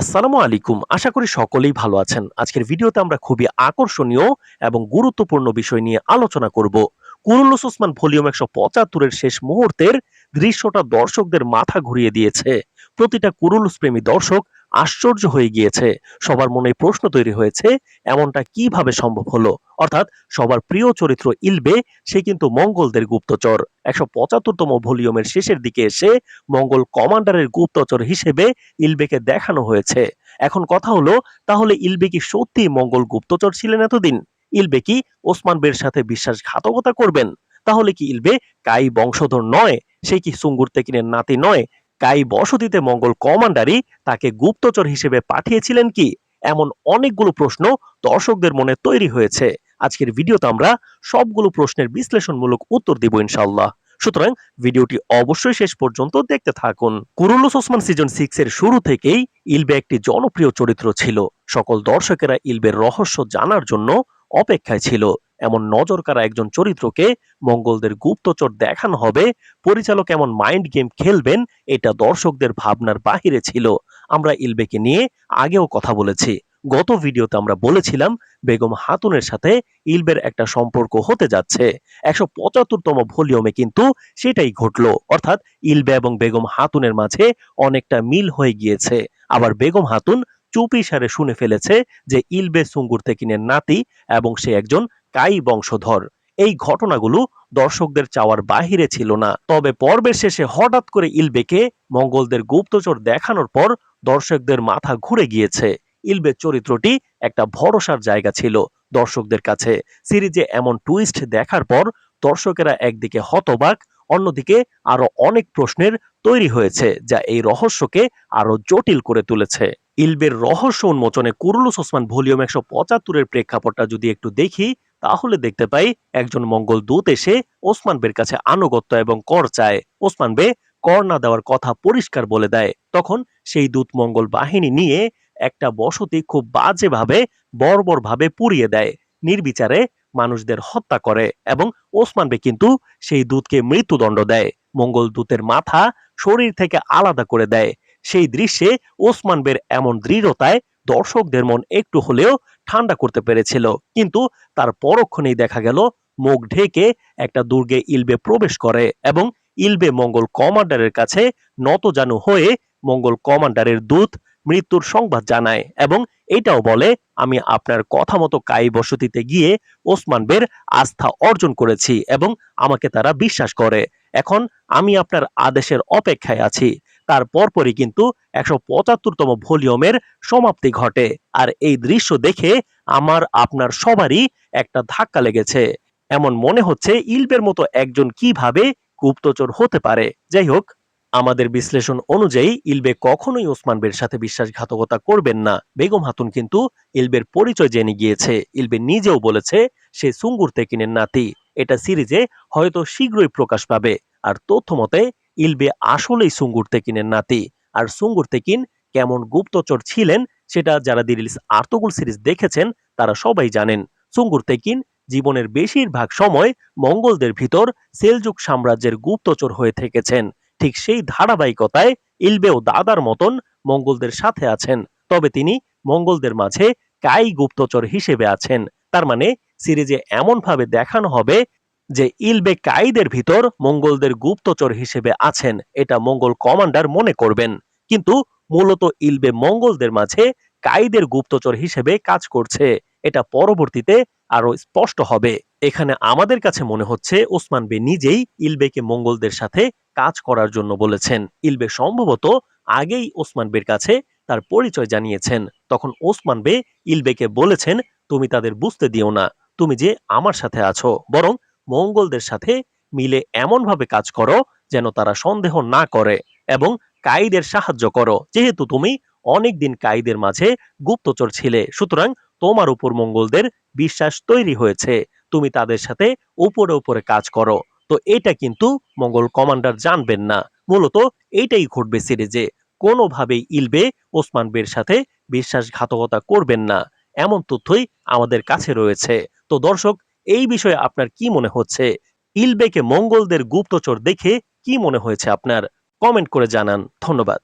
আসসালামু আলাইকুম। আশা করি সকলেই ভালো আছেন। আজকের ভিডিওতে আমরা খুবই আকর্ষণীয় এবং গুরুত্বপূর্ণ বিষয় নিয়ে আলোচনা করব। কুরুলুস ওসমান ভলিউম একশো পঁচাত্তরের শেষ মুহূর্তের দৃশ্যটা দর্শকদের মাথা ঘুরিয়ে দিয়েছে। প্রতিটা কুরুলুস প্রেমী দর্শক আশ্চর্য হয়ে গিয়েছে। সবার মনে প্রশ্ন তৈরি হয়েছে, এমনটা কীভাবে সম্ভব হলো? অর্থাৎ সবার প্রিয় চরিত্র ইলবে, সে কিন্তু মঙ্গলদের গুপ্তচর। একশো পঁচাত্তরতম ভলিউমের শেষের দিকে এসে মঙ্গল কমান্ডারের গুপ্তচর হিসেবে ইলবেকে দেখানো হয়েছে। এখন কথা হলো, তাহলে ইলবে কি সত্যি মঙ্গল গুপ্তচর ছিলেন এতদিন? ইলবে কি ওসমান বের সাথে বিশ্বাসঘাতকতা করবেন? তাহলে কি ইলবে কাই বংশধর নয়? সে কি সুঙ্গুর তেকিনের নাতি নয়? কাই বসতিতে মঙ্গল কমান্ডারই তাকে গুপ্তচর হিসেবে পাঠিয়েছিলেন কি? এমন অনেকগুলো প্রশ্ন দর্শকদের মনে তৈরি হয়েছে। আজকের ভিডিওতে আমরা সবগুলো প্রশ্নের বিশ্লেষণমূলক উত্তর দিব ইনশাল্লাহ সুতরাং ভিডিওটি অবশ্যই শেষ পর্যন্ত দেখতে থাকুন। কুরুলুস ওসমান সিজন সিক্স এর শুরু থেকেই ইলবে একটি জনপ্রিয় চরিত্র ছিল। সকল দর্শকেরা ইলবের রহস্য জানার জন্য অপেক্ষায় ছিল। এমন নজর কারা একজন চরিত্রকে মঙ্গলদের গুপ্তচর দেখানো হবে, পরিচালক এমন মাইন্ড গেম খেলবেন, এটা দর্শকদের ভাবনার বাহিরে ছিল। আমরা ইলবেকে নিয়ে আগেও কথা বলেছি। গত ভিডিওতে আমরা বলেছিলাম, বেগম হাতুনের সাথে ইলবের একটা সম্পর্ক হতে যাচ্ছে। একশো পঁচাত্তরতম ভলিউমে কিন্তু সেটাই ঘটলো। অর্থাৎ ইলবে এবং বেগম হাতুনের মাঝে অনেকটা মিল হয়ে গিয়েছে। আবার বেগম হাতুন চুপি সারে শুনে ফেলেছে যে ইলবে সুঙ্গুর তেকিনের নাতি এবং সে একজন কাই বংশধর। এই ঘটনাগুলো দর্শকদের চাওয়ার বাহিরে ছিল না। তবে পর্বের শেষে হঠাৎ করে ইলবেকে মঙ্গলদের গুপ্তচর দেখানোর পর দর্শকদের মাথা ঘুরে গিয়েছে। ইলবের চরিত্রটি একটা ভরসার জায়গা ছিল দর্শকদের কাছে। সিরিজে এমন টুইস্ট দেখার পর দর্শকেরা একদিকে হতবাক, অন্যদিকে আরও অনেক প্রশ্নের তৈরি হয়েছে যা এই রহস্যকে আরও জটিল করে তুলেছে। ইলবের রহস্য উন্মোচনে কুরুলুস ওসমান ভলিউম একশো পঁচাত্তরের প্রেক্ষাপটটা যদি একটু দেখি তাহলে দেখতে পাই একজন মঙ্গল দূত এসে ওসমান বের কাছে আনুগত্য এবং কর চায়। ওসমান বে কর না দেওয়ার কথা পরিষ্কার বলে দেয়। তখন সেই দূত মঙ্গল বাহিনী নিয়ে একটা বসতি খুব বাজেভাবে, বর্বরভাবে পুড়িয়ে দেয়। নির্বিচারে মানুষদের হত্যা করে এবং ওসমান বে কিন্তু সেই দূতকে মৃত্যুদণ্ড দেয়। মঙ্গল দূতের মাথা শরীর থেকে আলাদা করে দেয়। সেই দৃশ্যে ওসমান বের এমন দৃঢ়তায় দর্শকদের মন একটু হলেও ঠান্ডা করতে পেরেছিল। কিন্তু তার পরক্ষণেই দেখা গেল, মুখ ঢেকে একটা দুর্গে ইলবে প্রবেশ করে এবং ইলবে মঙ্গল কমান্ডারের কাছে নতজানু হয়ে মঙ্গল কমান্ডারের দূত মৃত্যুর সংবাদ জানায় এবং এটাও বলে, আমি আপনার কথা মতো কাই বসতিতে গিয়ে ওসমান বের আস্থা অর্জন করেছি এবং আমাকে তারা বিশ্বাস করে। এখন আমি আপনার আদেশের অপেক্ষায় আছি। তার পরপরই কিন্তু একশো পঁচাত্তরতম ভলিউমের সমাপ্তি ঘটে। আর এই দৃশ্য দেখে আমার, আপনার সবারই একটা ধাক্কা লেগেছে। এমন মনে হচ্ছে ইলবের মতো একজন কীভাবে গুপ্তচর হতে পারে। যাই হোক, আমাদের বিশ্লেষণ অনুযায়ী ইলবে কখনোই ওসমান বের সাথে বিশ্বাসঘাতকতা করবেন না। বেগম হাতুন কিন্তু ইলবের পরিচয় জেনে গিয়েছে। ইলবে নিজেও বলেছে, সে সুঙ্গুর তেকিনের নাতি। এটা সিরিজে হয়তো শীঘ্রই প্রকাশ পাবে। আর তথ্য মতে ইলবে আসলেই সুঙ্গুর তেকিনের নাতি। আর সুঙ্গুর তেকিন কেমন গুপ্তচর ছিলেন সেটা যারা দিরিলিস আর্তগুল সিরিজ দেখেছেন তারা সবাই জানেন। সুঙ্গুর তেকিন জীবনের বেশিরভাগ সময় মঙ্গলদের ভিতর সেলযুগ সাম্রাজ্যের গুপ্তচর হয়ে থেকেছেন। ঠিক সেই ধারাবাহিকতায় ইলবেও দাদার মতন মঙ্গলদের সাথে আছেন। তবে তিনি মঙ্গলদের মাঝে কাই গুপ্তচর হিসেবে আছেন। তার মানে সিরিজে এমনভাবে দেখানো হবে যে ইলবে কাইদের ভিতর মঙ্গলদের গুপ্তচর হিসেবে আছেন, এটা মঙ্গল কমান্ডার মনে করবেন। কিন্তু মূলত ইলবে মঙ্গলদের মাঝে কাইদের গুপ্তচর হিসেবে কাজ করছে। এটা পরবর্তীতে আরও স্পষ্ট হবে। এখানে আমাদের কাছে মনে হচ্ছে ওসমান বে নিজেই ইলবেকে মঙ্গলদের সাথে কাজ করার জন্য বলেছেন। ইলবে সম্ভবত আগেই ওসমান বের কাছে তার পরিচয় জানিয়েছেন। তখন ওসমান বে ইলবেকে বলেছেন, তুমি তাদের বুঝতে দিও না। তুমি যে আমার সাথে আছো। বরং মঙ্গলদের সাথে মিলে এমনভাবে কাজ করো যেন তারা সন্দেহ না করে এবং কাইদের সাহায্য করো। যেহেতু তুমি অনেকদিন কাইদের মাঝে গুপ্তচর ছিলে, সুতরাং তোমার উপর মঙ্গলদের বিশ্বাস তৈরি হয়েছে। তুমি তাদের সাথে উপরে উপরে কাজ করো। তো এটা কিন্তু মঙ্গল কমান্ডার জানবেন না। মূলত এইটাই ঘটবে সিরিজে। কোনোভাবেই ইলবে ওসমান বের সাথে বিশ্বাসঘাতকতা করবেন না। এমন তথ্যই আমাদের কাছে রয়েছে। তো দর্শক এই বিষয়ে আপনার কি মনে হচ্ছে? ইলবেকে মঙ্গলদের গুপ্তচর দেখে কি মনে হয়েছে আপনার? কমেন্ট করে জানান। ধন্যবাদ।